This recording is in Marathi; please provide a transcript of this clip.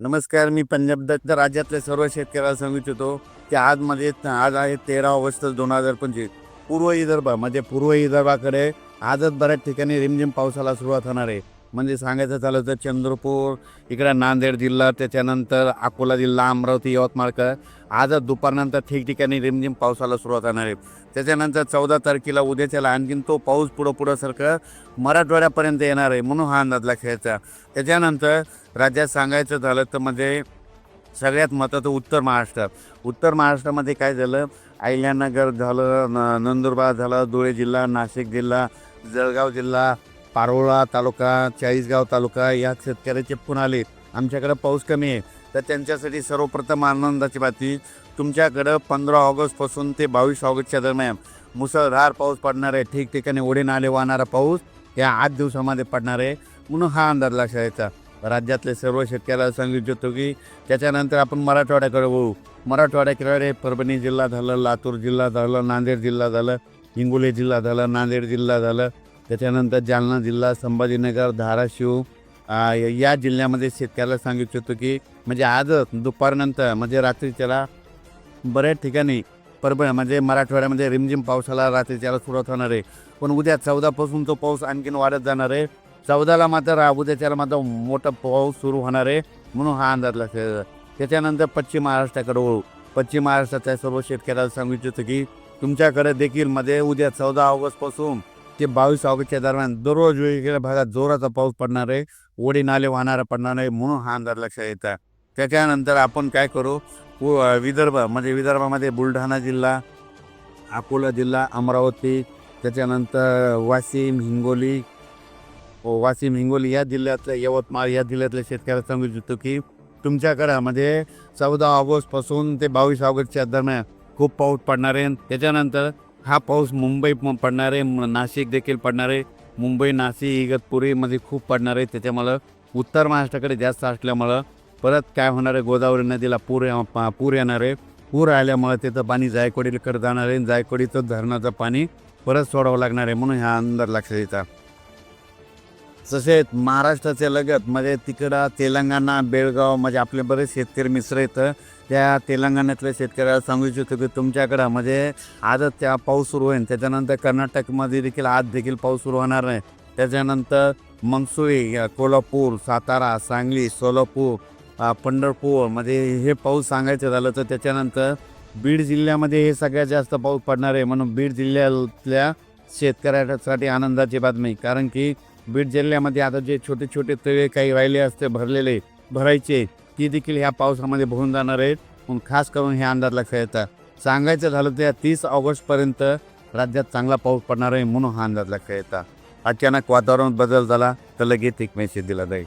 नमस्कार मी पंजाब दत्त राज्यातल्या सर्व शेतकऱ्याला सांगू इच्छितो की आजमध्ये आज आहे तेरा ऑगस्ट दोन हजार पंचवीस. पूर्व विदर्भ म्हणजे पूर्व विदर्भाकडे आजच बऱ्याच ठिकाणी रिमझिम पावसाला सुरुवात होणार आहे. म्हणजे सांगायचं झालं तर चंद्रपूर इकडे नांदेड जिल्हा त्याच्यानंतर अकोला जिल्हा अमरावती यवतमाळकर आज दुपारनंतर ठिकठिकाणी रिमझिम पावसाला सुरुवात होणार आहे. त्याच्यानंतर चौदा तारखेला उद्याच्याला आणखीन तो पाऊस पुढं पुढं सारखं मराठवाड्यापर्यंत येणार आहे म्हणून हा अंदाज लक्षायचा त्याच्यानंतर राज्यात सांगायचं झालं तर म्हणजे सगळ्यात महत्त्वाचं उत्तर महाराष्ट्र. उत्तर महाराष्ट्रामध्ये काय झालं? अहिल्यानगर झालं न नंदुरबार झालं धुळे जिल्हा नाशिक जिल्हा जळगाव जिल्हा पारोळा तालुका चाळीसगाव तालुका या शेतकऱ्याचे फोन आले. आमच्याकडं पाऊस कमी आहे. तर त्यांच्यासाठी सर्वप्रथम आनंदाची बातमी तुमच्याकडं पंधरा ऑगस्टपासून ते बावीस ऑगस्टच्या दरम्यान मुसळधार पाऊस पडणार आहे. ठिकठिकाणी ओढे नाले वाहणारा पाऊस या आठ दिवसामध्ये पडणार आहे म्हणून हा अंदाज लक्षात यायचा राज्यातले सर्व शेतकऱ्याला सांगू इच्छितो की त्याच्यानंतर आपण मराठवाड्याकडे वळू. मराठवाड्याकडे परभणी जिल्हा झालं लातूर जिल्हा झालं नांदेड जिल्हा झालं हिंगोली जिल्हा झालं नांदेड जिल्हा झालं त्याच्यानंतर जालना जिल्हा संभाजीनगर धाराशिव या जिल्ह्यामध्ये शेतकऱ्याला सांगू इच्छितो की म्हणजे आजच दुपारनंतर म्हणजे रात्रीच्याला बऱ्याच ठिकाणी परब म्हणजे मराठवाड्यामध्ये रिमझिम पावसाला रात्रीच्याला सुरुवात होणार आहे. पण उद्या चौदापासून तो पाऊस आणखीन वाढत जाणार आहे. चौदाला मात्र उद्याच्याला मात्र मोठा पाऊस सुरू होणार आहे म्हणून हा अंदाज लक्षात त्याच्यानंतर पश्चिम महाराष्ट्राकडे वळू. पश्चिम महाराष्ट्राच्या सर्व शेतकऱ्याला सांगू इच्छितो की तुमच्याकडे देखील मध्ये उद्या चौदा ऑगस्टपासून ते बावीस ऑगस्टच्या दरम्यान दररोज वेगवेगळ्या भागात जोराचा पाऊस पडणार आहे ओढी नाले वाहणारा पडणार आहे म्हणून हा अंदाज लक्षात येतात त्याच्यानंतर आपण काय करू? विदर्भ म्हणजे विदर्भामध्ये बुलढाणा जिल्हा अकोला जिल्हा अमरावती त्याच्यानंतर वाशिम हिंगोली हो, वाशिम हिंगोली या जिल्ह्यातल्या यवतमाळ या जिल्ह्यातल्या शेतकऱ्याला सांगू इच्छितो की तुमच्याकडं म्हणजे चौदा ऑगस्टपासून ते बावीस ऑगस्टच्या दरम्यान खूप पाऊस पडणार आहे. त्याच्यानंतर हा पाऊस मुंबई पडणार आहे. नाशिक देखील पडणार आहे. मुंबई नाशिक इगतपुरीमध्ये खूप पडणार आहे. त्याच्यामुळं उत्तर महाराष्ट्राकडे जास्त असल्यामुळं परत काय होणार आहे? गोदावरी नदीला पूर या- पूर येणार आहे. पूर आल्यामुळे तिथं पाणी जायकवाडीकडे जाणार आहे. जायकवाडीचं धरणाचं पाणी परत सोडावं लागणार आहे म्हणून ह्या अंदर लक्षात येतात जसे महाराष्ट्राचे लगत म्हणजे तिकडं तेलंगणा बेळगाव म्हणजे आपले बरेच शेतकरी मिश्र येतं त्या तेलंगणातल्या शेतकऱ्याला सांगू इच्छितो की तुमच्याकडं म्हणजे आजच त्या पाऊस सुरू होईल त्याच्यानंतर कर्नाटकमध्ये देखील आज देखील पाऊस सुरू होणार आहे. त्याच्यानंतर मंगसुळी कोल्हापूर सातारा सांगली सोलापूर पंढरपूर म्हणजे हे पाऊस सांगायचं झालं तर त्याच्यानंतर बीड जिल्ह्यामध्ये हे सगळ्यात जास्त पाऊस पडणार आहे. म्हणून बीड जिल्ह्यातल्या शेतकऱ्यासाठी आनंदाची बातमी. कारण की बीड जिल्ह्यामध्ये आता जे छोटे छोटे तळे काही राहिले असते भरलेले भरायचे ती देखील ह्या पावसामध्ये भरून जाणार आहेत. म्हणून खास करून हे अंदाज लक्षात येतात सांगायचं झालं तर तीस ऑगस्टपर्यंत राज्यात चांगला पाऊस पडणार आहे म्हणून हा अंदाज लक्षात येतात अचानक वातावरण बदल झाला तर लगेच एक मेसेज दिला जाईल.